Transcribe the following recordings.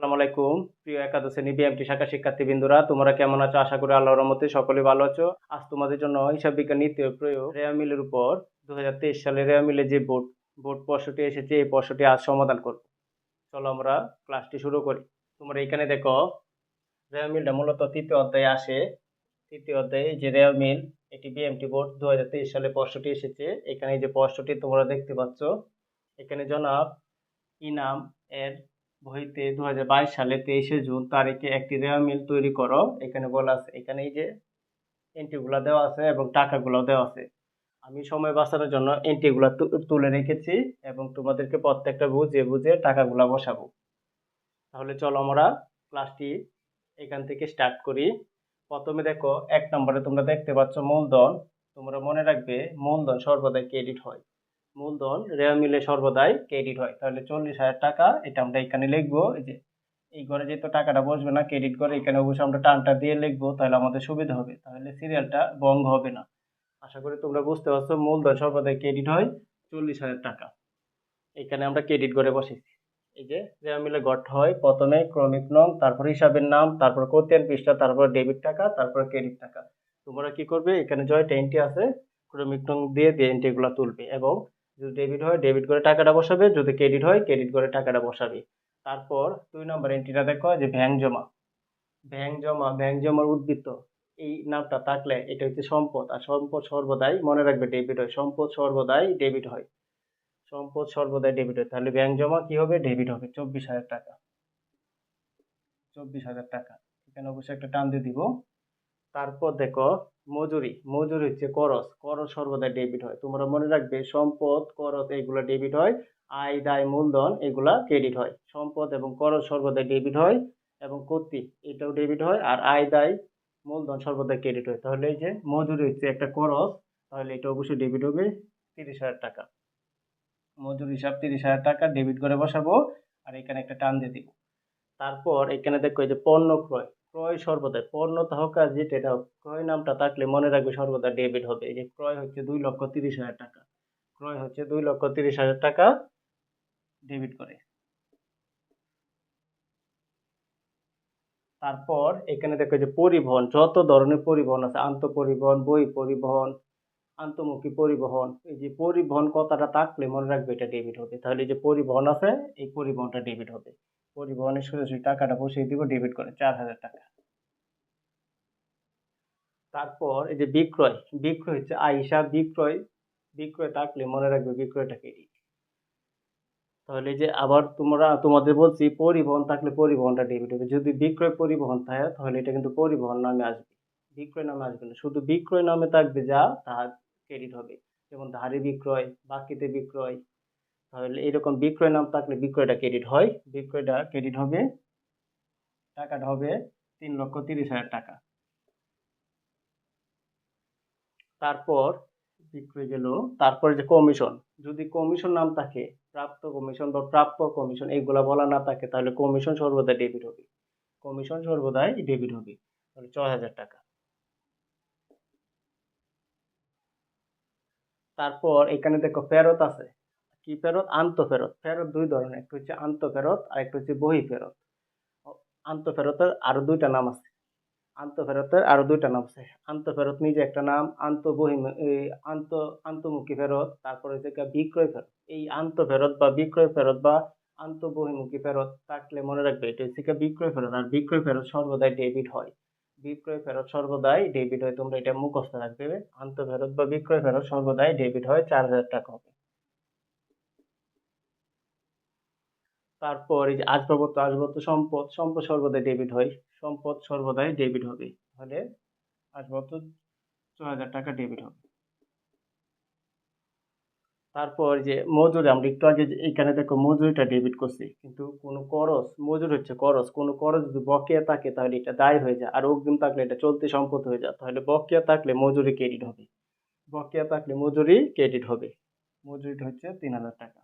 আসসালামু আলাইকুম। প্রিয় একাদশ শ্রেণি বিএমটি শাখা শিক্ষার্থীবৃন্দরা, তোমরা কেমন আছো? আশা করি আল্লাহর রহমতে সকলে ভালো আছো। আজ তোমাদের জন্য হিসাব বিজ্ঞান নিত্য প্রয়োগ রেয়া মিলের উপর দু হাজার তেইশ সালে রেয়া মিলে যে বোর্ড বোর্ড প্রশ্নটি এসেছে, এই প্রশ্নটি আজ সমাধান করব। চলো আমরা ক্লাসটি শুরু করি। তোমরা এখানে দেখো, রেয়া মিলটা মূলত তৃতীয় অধ্যায়ে আসে। তৃতীয় অধ্যায়ে যে রেয়া মিল, এটি বিএমটি বোর্ড দু হাজার তেইশ সালে প্রশ্নটি এসেছে। এখানে যে প্রশ্নটি তোমরা দেখতে পাচ্ছ, এখানে জনাব ইনাম এর বইতে দু হাজার বাইশ সালে তেইশে জুন তারিখে একটি রেওয়া মিল তৈরি করো। এখানে বলা আছে, এখানে এই যে এন্ট্রিগুলো দেওয়া আছে এবং টাকাগুলো দেওয়া আছে। আমি সময় বাঁচানোর জন্য এন্ট্রিগুলো তুলে রেখেছি এবং তোমাদেরকে প্রত্যেকটা বুঝে বুঝে টাকাগুলো বসাবো। তাহলে চলো আমরা ক্লাসটি এখান থেকে স্টার্ট করি। প্রথমে দেখো, এক নম্বরে তোমরা দেখতে পাচ্ছ মূলধন। তোমরা মনে রাখবে মূলধন সর্বদাই ক্রেডিট হয়। মূলধন রেওয়া মিলে সর্বদাই ক্রেডিট হয়। তাহলে চল্লিশ হাজার টাকা এটা আমরা এখানে লিখব, এই যে এই ঘরে যেহেতু টাকাটা বসবে না ক্রেডিট করে এখানে অবশ্যই আমরা টানটা দিয়ে লিখব, তাহলে আমাদের সুবিধা হবে। তাহলে সিরিয়ালটা বঙ্গ হবে না। আশা করি তোমরা বুঝতে পারছ, মূলধন সর্বদাই ক্রেডিট হয়, চল্লিশ হাজার টাকা। এখানে আমরা ক্রেডিট করে বসেছি। এই যে রেওয়া মিলে গঠ হয়, প্রথমে ক্রমিক নং, তারপর হিসাবের নাম, তারপর কোতিয়ান পৃষ্ঠা, তারপর ডেবিট টাকা, তারপর ক্রেডিট টাকা। তোমরা কি করবে? এখানে জয়টা এন্ট্রি আছে, ক্রমিক নং দিয়ে দিয়ে এন্ট্রিগুলো তুলবে এবং যদি ডেবিট হয় ডেবিট করে টাকাটা বসাবে। যদি ক্রেডিট হয় ক্রেডিট করে টাকাটা বসাবে। তারপর দুই নম্বর এন্ট্রিটা দেখো যে ব্যাংক জমা। ব্যাংক জমা ব্যাংক জমার উদ্বৃত্ত। এই নামটা থাকলে এটা হচ্ছে সম্পদ। আর সম্পদ সর্বদাই মনে রাখবে ডেবিট হয়। সম্পদ সর্বদাই ডেবিট হয়। সম্পদ সর্বদাই ডেবিট হয়। তাহলে ব্যাংক জমা কি হবে? ডেবিট হবে। চব্বিশ হাজার টাকা। চব্বিশ হাজার টাকা। এখানে অবশ্যই একটা টান দিয়ে দিব। তারপর দেখো, মজুরি মজুরি হচ্ছে করস করস সর্বদা ডেবিট হয়। তোমরা মনে রাখবে, সম্পদ করস এগুলো ডেবিট হয়। আয়, দায়, মূলধন, এগুলা ক্রেডিট হয়। সম্পদ এবং করস সর্বদা ডেবিট হয় এবং কর্তৃ, এটাও ডেবিট হয়। আর আয়, দায়, মূলধন সর্বদা ক্রেডিট হয়। তাহলে এই যে মজুরি হচ্ছে একটা করস তাহলে এটা অবশ্যই ডেবিট হবে তিরিশ হাজার টাকা। মজুরি হিসাব তিরিশ হাজার টাকা ডেবিট করে বসাবো। আর এখানে একটা টান দিয়ে দিব। তারপর এখানে দেখো এই যে পণ্য ক্রয়। ক্রয় সর্বদাই পণ্য তাহকা যেটা এটা ক্রয় নামটা থাকলে মনে রাখবে সর্বদা ডেবিট হবে। এই যে ক্রয় হচ্ছে দুই লক্ষ তিরিশ হাজার টাকা। ক্রয় হচ্ছে দুই লক্ষ তিরিশ হাজার টাকা ডেবিট করে। তারপর এখানে দেখো যে পরিবহন, যত ধরনের পরিবহন আছে আন্ত পরিবহন বই পরিবহন, আন্তমুখী পরিবহন, এই যে পরিবহন কথাটা থাকলে মনে রাখবে এটা ডেবিট হবে। তাহলে যে পরিবহন আছে, এই পরিবহনটা ডেবিট হবে। পরিবহনের সোজাসুজি টাকাটা বসিয়ে দিব ডেবিট করে চার হাজার টাকা। তারপর এই যে বিক্রয় বিক্রয় হচ্ছে আয় বিক্রয় বিক্রয় থাকলে মনে রাখবে বিক্রয়টা ক্রেডিট তাহলে যে আবার তোমরা, তোমাদের বলছি পরিবহন থাকলে পরিবহনটা ডেবিট হবে। যদি বিক্রয় পরিবহন থাকে, তাহলে এটা কিন্তু পরিবহন নামে আসবে। বিক্রয় নামে আসবে না। শুধু বিক্রয় নামে থাকবে যা তাহা ক্রেডিট হবে। যেমন ধারে বিক্রয়, বাকিতে বিক্রয় তাহলে এরকম বিক্রয় নাম থাকলে বিক্রয়টা ক্রেডিট হয়। বিক্রয়টা ক্রেডিট হবে, টাকাটা হবে তিন লক্ষ তিরিশ হাজার টাকা। তারপর বিক্রয় গেল, তারপরে যে কমিশন যদি কমিশন নাম থাকে, প্রাপ্ত কমিশন বা প্রাপ্য কমিশন এইগুলা বলা না থাকে, তাহলে কমিশন সর্বদা ডেবিট হবে। কমিশন সর্বদাই ডেবিট হবে, তাহলে ছয় হাজার টাকা। তারপর এখানে দেখো ফেরত আছে। কি ফেরত? আন্ত ফেরত দুই ধরনের, একটা হচ্ছে আন্ত ফেরত আর একটা হচ্ছে বহি ফেরত আন্ত ফেরতের আরও দুইটা নাম আছে। আন্ত ফেরতের আরও দুইটা নাম আছে। আন্ত ফেরত নিজে একটা নাম আন্ত বহি আন্ত, আন্তমুখী ফেরত, তারপরে হচ্ছে বিক্রয় ফেরত। এই আন্ত ফেরত বা বিক্রয় ফেরত বা আন্ত বহিমুখী ফেরত থাকলে মনে রাখবে, এটা হচ্ছে বিক্রয় ফেরত। আর বিক্রয় ফেরত সর্বদাই ডেবিট হয়। বিক্রয় ফেরত সর্বদাই ডেবিট হয়, তোমরা এটা মুখস্থ রাখবে। আন্ত ফেরত বা বিক্রয় ফেরত সর্বদাই ডেবিট হয়, চার হাজার টাকা হবে। তারপর এই যে আসবাবপত্র আসবাবপত্র সম্পদ সম্পদ সর্বদাই ডেবিট হয়। সম্পদ সর্বদাই ডেবিট হবে। তাহলে আসবাবপত্র ছ হাজার টাকা ডেবিট হবে। তারপর যে মজুরি, আমরা একটু আগে এখানে দেখো মজুরিটা ডেবিট করছি, কিন্তু কোনো করস মজুর হচ্ছে করস কোনো করস যদি বকেয়া থাকে, তাহলে এটা দায় হয়ে যায়। আর অগ্রিম থাকলে এটা চলতি সম্পদ হয়ে যায়। তাহলে বকেয়া থাকলে মজুরি ক্রেডিট হবে। বকেয়া থাকলে মজুরি ক্রেডিট হবে। মজুরিটা হচ্ছে তিন হাজার টাকা।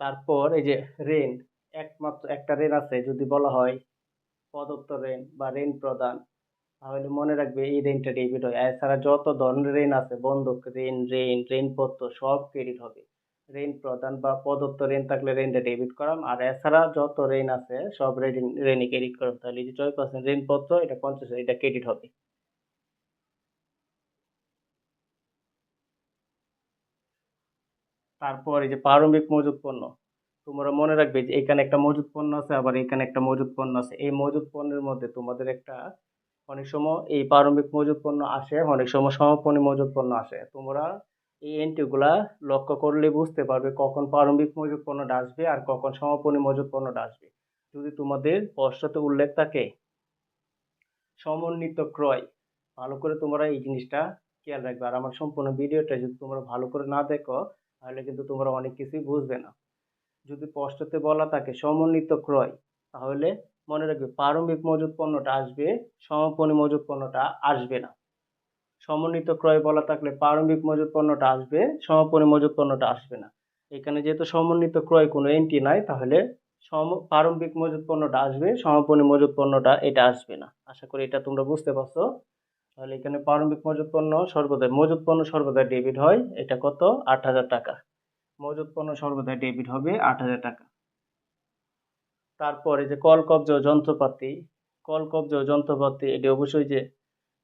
তারপর এই যে ঋণ একমাত্র একটা ঋণ আছে, যদি বলা হয় প্রদত্ত ঋণ বা ঋণ প্রদান, তাহলে মনে রাখবে এই ঋণটা ডেবিট হয়। এছাড়া যত ধরনের ঋণ আছে, বন্ধক ঋণ ঋণ ঋণপত্র সব ক্রেডিট হবে। ঋণ প্রদান বা প্রদত্ত ঋণ থাকলে ঋণটা ডেবিট করাম আর এছাড়া যত ঋণ আছে, সব ঋণ ঋণই ক্রেডিট করাম তাহলে যে ছয় পার্সেন্ট ঋণপত্র এটা পঞ্চাশ, এটা ক্রেডিট হবে। তারপর এই যে প্রারম্ভিক মজুত পণ্য, তোমরা মনে রাখবে যে এখানে একটা মজুত পণ্য আছে, আবার এখানে একটা মজুত পণ্য আছে। এই মজুত পণ্যের মধ্যে তোমাদের একটা অনেক সময় এই প্রারম্ভিক মজুত পণ্য আসে, অনেক সময় সমাপনী মজুদ পণ্য আসে। তোমরা এই এন্ট্রিগুলা লক্ষ্য করলে বুঝতে পারবে কখন প্রারম্ভিক মজুত পণ্যটা আসবে আর কখন সমাপনী মজুত পণ্যটা আসবে। যদি তোমাদের স্পষ্টতে উল্লেখ থাকে, সমন্বিত ক্রয়, ভালো করে তোমরা এই জিনিসটা খেয়াল রাখবে। আর আমার সম্পূর্ণ ভিডিওটা যদি তোমরা ভালো করে না দেখো তাহলে কিন্তু তোমরা অনেক কিছুই বুঝবে না। যদি স্পষ্টতে বলা থাকে, সমন্বিত ক্রয়, তাহলে মনে রাখবে প্রারম্ভিক মজুত পণ্যটা আসবে সমাপনী মজুত পণ্যটা আসবে না। সমন্বিত ক্রয় বলা থাকলে প্রারম্ভিক মজুত পণ্যটা আসবে সমাপনী মজুত পণ্যটা আসবে না। এখানে যেহেতু সমন্বিত ক্রয় কোনো এন্ট্রি নাই, তাহলে সম, প্রারম্ভিক মজুত পণ্যটা আসবে সমাপনী মজুত পণ্যটা এটা আসবে না। আশা করি এটা তোমরা বুঝতে পারছ। তাহলে এখানে প্রারম্ভিক মজুত পণ্য সর্বদাই মজুত পণ্য সর্বদাই ডেবিট হয়, এটা কত? আট হাজার টাকা। মজুত পণ্য সর্বদাই ডেবিট হবে আট হাজার টাকা। তারপরে যে কল কবজা যন্ত্রপাতি, কল কবজা যন্ত্রপাতি, এটি অবশ্যই যে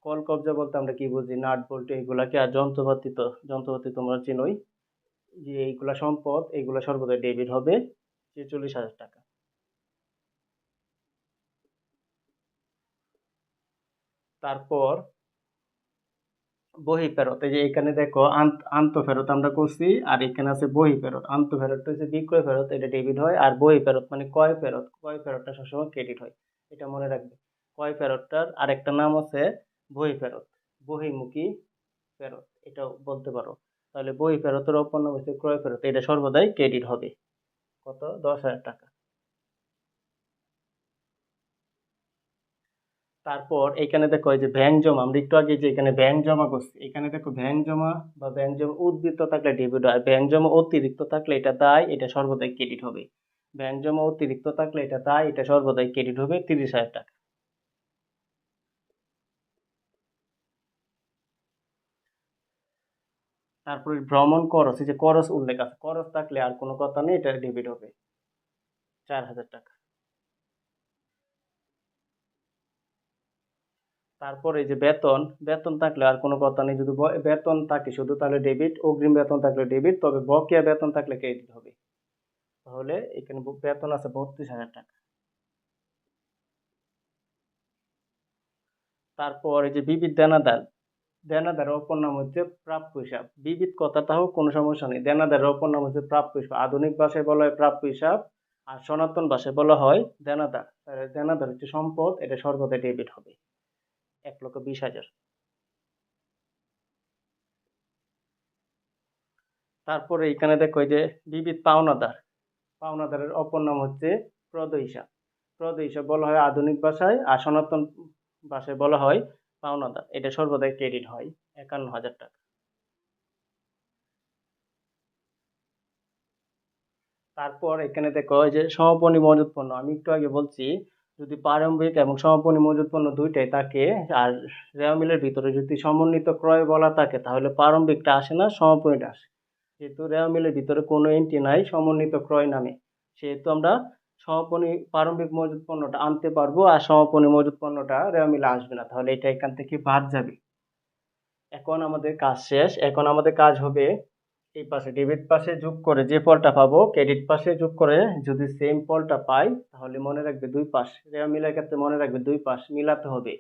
কল কবজা বলতে আমরা কি বুঝি? নাট বল্টু এগুলাকে আর যন্ত্রপাতি তো যন্ত্রপাতি তোমরা চিনোই। যে এইগুলা সম্পদ এগুলা সর্বদাই ডেবিট হবে ছেচল্লিশ হাজার টাকা। তারপর বহি ফেরত। এই যে এখানে দেখো আন্ত ফেরত আমরা করছি, আর এখানে আছে বহি ফেরত। আন্ত ফেরতটা হচ্ছে বিক্রয় ফেরত? এটা ডেবিট হয়, আর বহি ফেরত মানে কয় ফেরত। কয় ফেরতটা সবসময় ক্রেডিট হয়, এটা মনে রাখবে। কয় ফেরতটার আরেকটা নাম আছে বহি ফেরত, বহিমুখী ফেরত, এটাও বলতে পারো। তাহলে বই ফেরতের অপর নাম হচ্ছে ক্রয় ফেরত, এটা সর্বদাই ক্রেডিট হবে। কত? দশ হাজার টাকা। তারপর এখানে দেখো এই যে ব্যাংক জমা, আমরা একটু আগে যে এখানে ব্যাংক জমা করছি, এখানে দেখো ব্যাংক জমা বা ব্যাংক জমা উদ্বৃত্ত থাকলে ডেবিট হয় ব্যাংক জমা অতিরিক্ত থাকলে এটা দায়, এটা সর্বদাই ক্রেডিট হবে। ব্যাংক জমা অতিরিক্ত থাকলে এটা দায়, এটা সর্বদাই ক্রেডিট হবে তিরিশ হাজার টাকা। তারপরে ভ্রমণ খরচ, এই যে খরচ উল্লেখ আছে, খরচ থাকলে আর কোনো কথা নেই, এটা ডেবিট হবে। চার হাজার টাকা। তারপরে যে বেতন বেতন থাকলে আর কোনো কথা নেই। যদি বেতন থাকে শুধু তাহলে ডেবিট অগ্রিম বেতন থাকলে ডেবিট তবে বকেয়া বেতন থাকলে ক্রেডিট হবে। তাহলে এখানে বেতন আছে বত্রিশ হাজার টাকা। তারপর এই যে বিবিধ দেনাদার। দেনাদার অপর নাম হচ্ছে প্রাপ্য হিসাব। বিবিধ কথাটাও কোনো সমস্যা নেই। দেনাদারের অপর নাম হচ্ছে প্রাপ্য হিসাব। আধুনিক ভাষায় বলা হয় প্রাপ্য হিসাব আর সনাতন ভাষায় বলা হয় দেনাদার। দেনাদার হচ্ছে সম্পদ, এটা সর্বদা ডেবিট হবে। এক লক্ষ বিশ হাজার। তারপরে এখানে দেখো যে বিবিধ পাওনাদার। পাওনাদারের অপর নাম হচ্ছে প্রদ হিসাব প্রদ হিসাব বলা হয় আধুনিক ভাষায়, আর সনাতন ভাষায় বলা হয় পাওনাদার। এটা সর্বদাই ক্রেডিট হয়, একান্ন হাজার টাকা। তারপর এখানে দেখো যে সমাপনী মজুত পণ্য আমি একটু আগে বলছি যদি প্রারম্ভিক এবং সমাপনী মজুত পণ্য দুইটাই থাকে, আর রেওয়া মিলের ভিতরে যদি সমন্বিত ক্রয় বলা থাকে, তাহলে প্রারম্ভিকটা আসে না সমাপনীটা আসে। যেহেতু রেওয়া মিলের ভিতরে কোনো এন্ট্রি নাই, সমন্বিত ক্রয় নামে, সেহেতু আমরা সমাপনী প্রারম্ভিক মজুত পণ্যটা আনতে পারব, আর সমাপনী মজুত পণ্যটা রেওয়া মিলে আসবে না, তাহলে এটা এখান থেকে বাদ যাবে। এখন আমাদের কাজ শেষ, এখন আমাদের কাজ হবে এই পাশে ডেবিট পাশে যোগ করে যে ফলটা পাবো ক্রেডিট পাশে যোগ করে যদি সেম ফলটা পাই, তাহলে মনে রাখবে দুই পাশ। রেওয়া মিলার ক্ষেত্রে মনে রাখবে দুই পাশ মিলাতে হবে।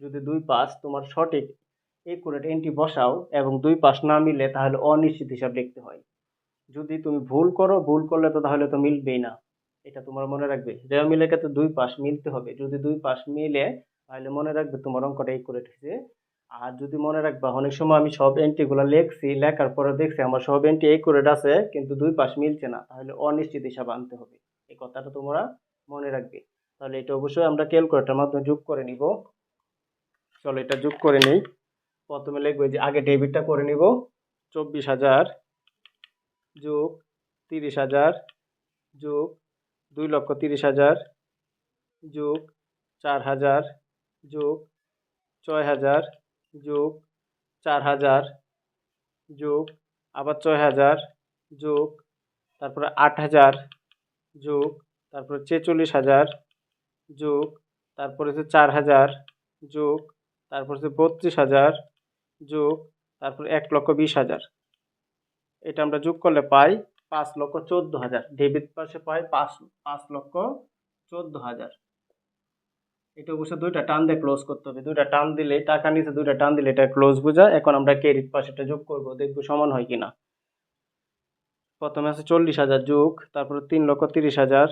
যদি দুই পাশ তোমার সঠিক একুরেট এন্ট্রি বসাও এবং দুই পাশ না মিলে, তাহলে অনিশ্চিত হিসাব লিখতে হয়। যদি তুমি ভুল করো, ভুল করলে তো তাহলে তো মিলবেই না। এটা তোমার মনে রাখবে। রেওয়া মিলের ক্ষেত্রে দুই পাশ মিলতে হবে। যদি দুই পাশ মিলে, তাহলে মনে রাখবে তোমার অঙ্কটা একুরেট হয়েছে। আর যদি মনে রাখবা, অনেক সময় আমি সব এন্ট্রিগুলো লেখছি, লেখার পরে দেখছি আমার সব এন্ট্রি এই একুরেট আছে, কিন্তু দুই পাশ মিলছে না। তাহলে অনিশ্চিত হিসাব আনতে হবে। এই কথাটা তোমরা মনে রাখবে। তাহলে এটা অবশ্যই আমরা ক্যালকুলেটার মাধ্যমে যোগ করে নিব। চলো এটা যোগ করে নিই। প্রথমে লিখব যে আগে ডেবিটটা করে নিব। চব্বিশ হাজার যোগ তিরিশ হাজার যোগ দুই লক্ষ তিরিশ হাজার যোগ চার হাজার যোগ ছয় হাজার যোগ চার হাজার যোগ আবার ছয় হাজার যোগ তারপরে আট হাজার যোগ তারপরে ছেচল্লিশ হাজার যোগ তারপরে হচ্ছে চার হাজার যোগ তারপর হচ্ছে বত্রিশ হাজার যোগ তারপর এক লক্ষ বিশ হাজার। এটা আমরা যোগ করলে পাই পাঁচ লক্ষ চোদ্দ হাজার। ডেবিট পাশে পাই পাঁচ পাঁচ লক্ষ চোদ্দ হাজার। এটা অবশ্য দুইটা টান দিয়ে ক্লোজ করতে হবে। দুইটা টান দিলে, টাকা নিচে দুইটা টান দিলে এটা ক্লোজ বোঝা, এখন আমরা ক্রেডিট পাশেটা যোগ করব, দেখব সমান হয় কিনা। প্রথমে আছে চল্লিশ হাজার যোগ, তারপর তিন লক্ষ তিরিশ হাজার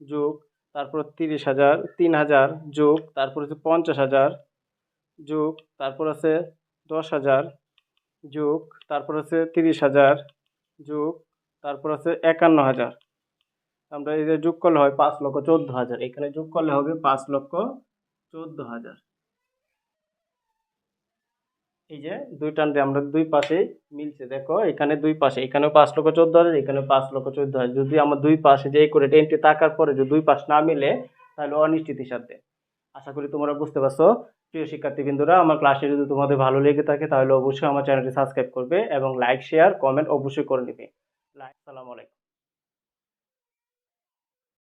যোগ, তারপর তিরিশ হাজার, তিন হাজার যোগ, তারপর হচ্ছে পঞ্চাশ হাজার যোগ, তারপর আছে দশ হাজার যোগ, তারপর আছে তিরিশ হাজার যোগ, তারপর আছে একান্ন হাজার। আমরা এই যে যোগ করলে হয় পাঁচ লক্ষ চোদ্দ হাজার। এখানে যোগ করলে হবে পাঁচ লক্ষ চোদ্দ হাজার। এই যে দুই টান দিয়ে আমরা দুই পাশে মিলছে, দেখো এখানে দুই পাশে, এখানেও পাঁচ লক্ষ চোদ্দ হাজার, এখানে পাঁচ লক্ষ চোদ্দ হাজার। যদি আমার দুই পাশে যে করে টেনটি তাকার পরে যদি দুই পাশ না মিলে, তাহলে অনিশ্চিত হিসাব আশা করি তোমরা বুঝতে পারছ। প্রিয় শিক্ষার্থীবৃন্দরা, আমার ক্লাসে যদি তোমাদের ভালো লেগে থাকে, তাহলে অবশ্যই আমার চ্যানেলটি সাবস্ক্রাইব করবে এবং লাইক, শেয়ার, কমেন্ট অবশ্যই করে নেবে। লাইক সালাম আলাইকুম।